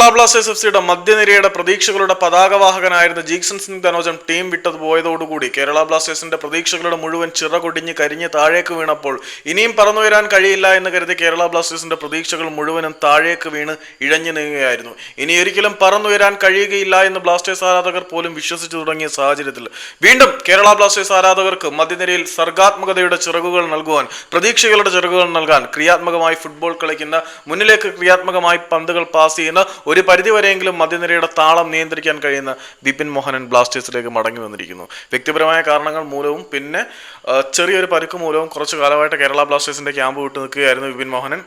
Kerala Blasters F സിയുടെ മധ്യനിരയുടെ പ്രതീക്ഷകളുടെ പതാകവാഹകനായിരുന്ന ജീക്സൺ സിംഗ് ധനോജം ടീം വിട്ടത് പോയതോടുകൂടി കേരള ബ്ലാസ്റ്റേഴ്സിന്റെ പ്രതീക്ഷകളുടെ മുഴുവൻ ചിറകൊടിഞ്ഞ് കരിഞ്ഞ് താഴേക്ക് വീണപ്പോൾ ഇനിയും പറന്നുയരാൻ കഴിയില്ല എന്ന് കരുതി കേരള ബ്ലാസ്റ്റേഴ്സിന്റെ പ്രതീക്ഷകൾ മുഴുവനും താഴേക്ക് വീണ് ഇഴഞ്ഞു നീങ്ങുകയായിരുന്നു. ഇനി ഒരിക്കലും പറന്നുയരാൻ കഴിയുകയില്ല എന്ന് ബ്ലാസ്റ്റേഴ്സ് ആരാധകർ പോലും വിശ്വസിച്ചു തുടങ്ങിയ സാഹചര്യത്തിൽ വീണ്ടും കേരള ബ്ലാസ്റ്റേഴ്സ് ആരാധകർക്ക് മധ്യനിരയിൽ സർഗാത്മകതയുടെ ചിറകുകൾ നൽകുവാൻ പ്രതീക്ഷകളുടെ ചിറകുകൾ നൽകാൻ ക്രിയാത്മകമായി ഫുട്ബോൾ കളിക്കുന്ന മുന്നിലേക്ക് ക്രിയാത്മകമായി പന്തുകൾ പാസ് ചെയ്യുന്ന ഒരു പരിധിവരെയെങ്കിലും മധ്യനിരയുടെ താളം നിയന്ത്രിക്കാൻ കഴിയുന്ന ബിപിൻ മോഹനൻ ബ്ലാസ്റ്റേഴ്സിലേക്ക് മടങ്ങി വന്നിരിക്കുന്നു. വ്യക്തിപരമായ കാരണങ്ങൾ മൂലവും പിന്നെ ചെറിയൊരു പരുക്ക് മൂലവും കുറച്ചു കാലമായിട്ട് കേരള ബ്ലാസ്റ്റേഴ്സിന്റെ ക്യാമ്പ് വിട്ടു നിൽക്കുകയായിരുന്നു ബിപിൻ മോഹനൻ.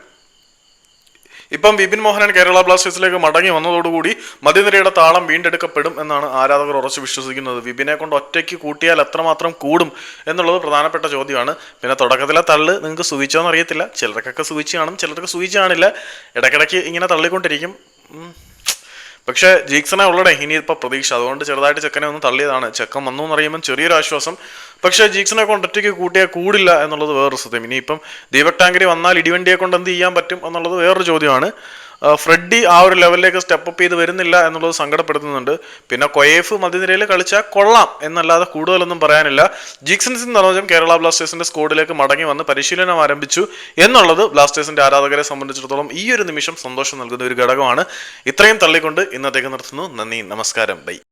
ഇപ്പം ബിപിൻ മോഹനൻ കേരള ബ്ലാസ്റ്റേഴ്സിലേക്ക് മടങ്ങി വന്നതോടുകൂടി മധ്യനിരയുടെ താളം വീണ്ടെടുക്കപ്പെടും എന്നാണ് ആരാധകർ ഉറച്ചു വിശ്വസിക്കുന്നത്. വിപിനെ കൊണ്ട് ഒറ്റയ്ക്ക് കൂട്ടിയാൽ എത്രമാത്രം കൂടും എന്നുള്ളത് പ്രധാനപ്പെട്ട ചോദ്യമാണ്. പിന്നെ തുടക്കത്തിലെ തള്ള് നിങ്ങൾക്ക് സുഖിച്ചോന്ന് എന്നറിയത്തില്ല ചിലർക്കൊക്കെ സുഖിച്ച് കാണും ചിലർക്ക് സുഖിച്ച് കാണില്ല. ഇടയ്ക്കിടയ്ക്ക് ഇങ്ങനെ തള്ളിക്കൊണ്ടിരിക്കും. പക്ഷേ ജീക്സനെ ഉള്ളടേ ഇനിയിപ്പോൾ പ്രതീക്ഷ. അതുകൊണ്ട് ചെറുതായിട്ട് ചെക്കനെ ഒന്ന് തള്ളിയതാണ്. ചെക്കൻ വന്നു എന്ന് ചെറിയൊരു ആശ്വാസം. പക്ഷേ ജീക്സനെ കൊണ്ട് ഒറ്റയ്ക്ക് കൂട്ടിയാൽ കൂടില്ല എന്നുള്ളത് വേറൊരു സത്യം. ഇനിയിപ്പം ദീപക് ടാങ്കരി വന്നാൽ ഇടിവണ്ടിയെ കൊണ്ട് എന്ത് ചെയ്യാൻ പറ്റും എന്നുള്ളത് വേറൊരു ചോദ്യമാണ്. ഫ്രെഡി ആ ഒരു ലെവലിലേക്ക് സ്റ്റെപ്പ് അപ്പ് ചെയ്ത് വരുന്നില്ല എന്നുള്ളത് സങ്കടപ്പെടുത്തുന്നുണ്ട്. പിന്നെ കൊയേഫ് മധ്യനിരയിൽ കളിച്ചാൽ കൊള്ളാം എന്നല്ലാതെ കൂടുതലൊന്നും പറയാനില്ല. ജീക്സൺ സിംഗ് നറോജം കേരള ബ്ലാസ്റ്റേഴ്സിന്റെ സ്കോഡിലേക്ക് മടങ്ങി വന്ന് പരിശീലനം ആരംഭിച്ചു എന്നുള്ളത് ബ്ലാസ്റ്റേഴ്സിന്റെ ആരാധകരെ സംബന്ധിച്ചിടത്തോളം ഈ ഒരു നിമിഷം സന്തോഷം നൽകുന്ന ഒരു ഘടകമാണ്. ഇത്രയും തള്ളിക്കൊണ്ട് ഇന്നത്തേക്ക് നിർത്തുന്നു. നന്ദി നമസ്കാരം. ബൈ.